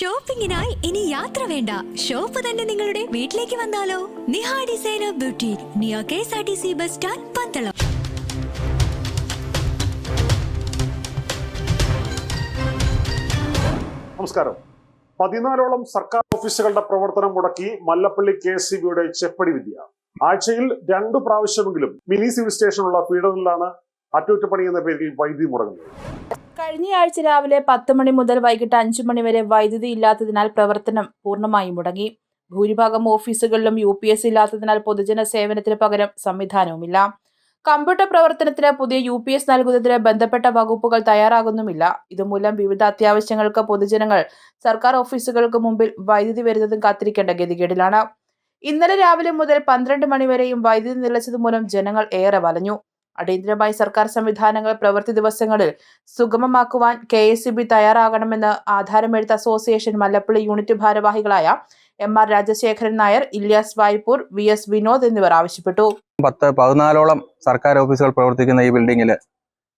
ഷോപ്പിംഗിനായി ഇനി യാത്ര വേണ്ട. ഷോപ്പ് തന്നെ നിങ്ങളുടെ വീട്ടിലേക്ക് വന്നാലോ? Niha designer beauty Neo K S R T C bus stand Pandalam. നമസ്കാരം. പതിനാലോളം സർക്കാർ ഓഫീസുകളുടെ പ്രവർത്തനം മുടക്കി മല്ലപ്പള്ളി കെ എസ് സി ബിയുടെ ചെപ്പടി വിദ്യ. ആഴ്ചയിൽ രണ്ടു പ്രാവശ്യമെങ്കിലും മിനി സിവിൽ സ്റ്റേഷനുള്ള പീഡനിലാണ് അറ്റകുറ്റപ്പണി എന്ന പേരിൽ വൈദ്യുതി മുടങ്ങുന്നത്. കഴിഞ്ഞയാഴ്ച രാവിലെ പത്ത് മണി മുതൽ വൈകിട്ട് അഞ്ചു മണി വരെ വൈദ്യുതി ഇല്ലാത്തതിനാൽ പ്രവർത്തനം പൂർണമായും മുടങ്ങി. ഭൂരിഭാഗം ഓഫീസുകളിലും യു പി എസ് ഇല്ലാത്തതിനാൽ പൊതുജന സേവനത്തിന് പകരം സംവിധാനവുമില്ല. കമ്പ്യൂട്ടർ പ്രവർത്തനത്തിന് പുതിയ യു പി എസ് നൽകുന്നതിന് ബന്ധപ്പെട്ട വകുപ്പുകൾ തയ്യാറാകുന്നുമില്ല. ഇതുമൂലം വിവിധ അത്യാവശ്യങ്ങൾക്ക് പൊതുജനങ്ങൾ സർക്കാർ ഓഫീസുകൾക്ക് മുമ്പിൽ വൈദ്യുതി വരുന്നതും കാത്തിരിക്കേണ്ട ഗതികേടിലാണ്. ഇന്നലെ രാവിലെ മുതൽ പന്ത്രണ്ട് മണിവരെയും വൈദ്യുതി നിലച്ചതുമൂലം ജനങ്ങൾ ഏറെ വലഞ്ഞു. അടിയന്തരമായി സർക്കാർ സംവിധാനങ്ങൾ പ്രവൃത്തി ദിവസങ്ങളിൽ സുഗമമാക്കുവാൻ കെ എസ് സി ബി തയ്യാറാകണമെന്ന് ആധാരമെഴുത്ത് അസോസിയേഷൻ മല്ലപ്പള്ളി യൂണിറ്റ് ഭാരവാഹികളായ M R Rajasekharan Nair Ilyas Vaipur V S Vinod എന്നിവർ ആവശ്യപ്പെട്ടു. പത്ത് പതിനാലോളം സർക്കാർ ഓഫീസുകൾ പ്രവർത്തിക്കുന്ന ഈ ബിൽഡിങ്ങിൽ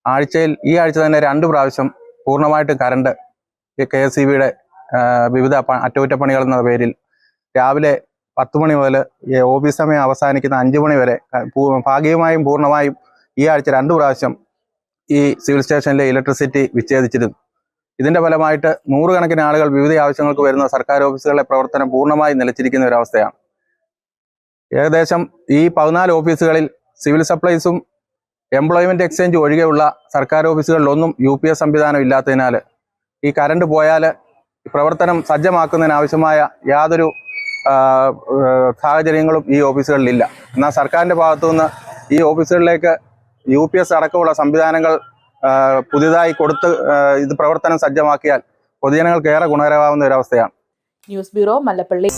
ആഴ്ചയിൽ ഈ ആഴ്ച തന്നെ രണ്ട് പ്രാവശ്യം പൂർണമായിട്ട് കറണ്ട് കെ എസ് സി ബിയുടെ വിവിധ അറ്റകുറ്റപ്പണികൾ എന്ന പേരിൽ രാവിലെ പത്ത് മണി മുതൽ ഓഫീസ് സമയം അവസാനിക്കുന്ന അഞ്ച് മണി വരെ ഭാഗികമായും പൂർണമായും ഈ ആഴ്ച രണ്ടു പ്രാവശ്യം ഈ സിവിൽ സ്റ്റേഷനിലെ ഇലക്ട്രിസിറ്റി വിച്ഛേദിച്ചിരുന്നു ഇതിന്റെ ഫലമായിട്ട് നൂറുകണക്കിന് ആളുകൾ വിവിധ ആവശ്യങ്ങൾക്ക് വരുന്ന സർക്കാർ ഓഫീസുകളുടെ പ്രവർത്തനം പൂർണമായി നിലച്ചിരിക്കുന്ന ഒരവസ്ഥയാണ് ഏകദേശം ഈ പതിനാല് ഓഫീസുകളിൽ സിവിൽ സപ്ലൈസും എംപ്ലോയ്മെന്റ് എക്സ്ചേഞ്ച് ഒഴികെയുള്ള സർക്കാർ ഓഫീസുകളിലൊന്നും യു പി എസ് സംവിധാനം ഇല്ലാത്തതിനാൽ ഈ കറണ്ട് പോയാൽ പ്രവർത്തനം സജ്ജമാക്കുന്നതിനാവശ്യമായ യാതൊരു സാഹചര്യങ്ങളും ഈ ഓഫീസുകളിലില്ല. എന്നാൽ സർക്കാരിന്റെ ഭാഗത്തുനിന്ന് ഈ ഓഫീസുകളിലേക്ക് യു പി എസ് അടക്കമുള്ള സംവിധാനങ്ങൾ പുതിയതായി കൊടുത്ത് ഇത് പ്രവർത്തനം സജ്ജമാക്കിയാൽ പൊതുജനങ്ങൾക്ക് ഏറെ ഗുണകരമാവുന്ന ഒരു അവസ്ഥയാണ്. News bureau Mallappally.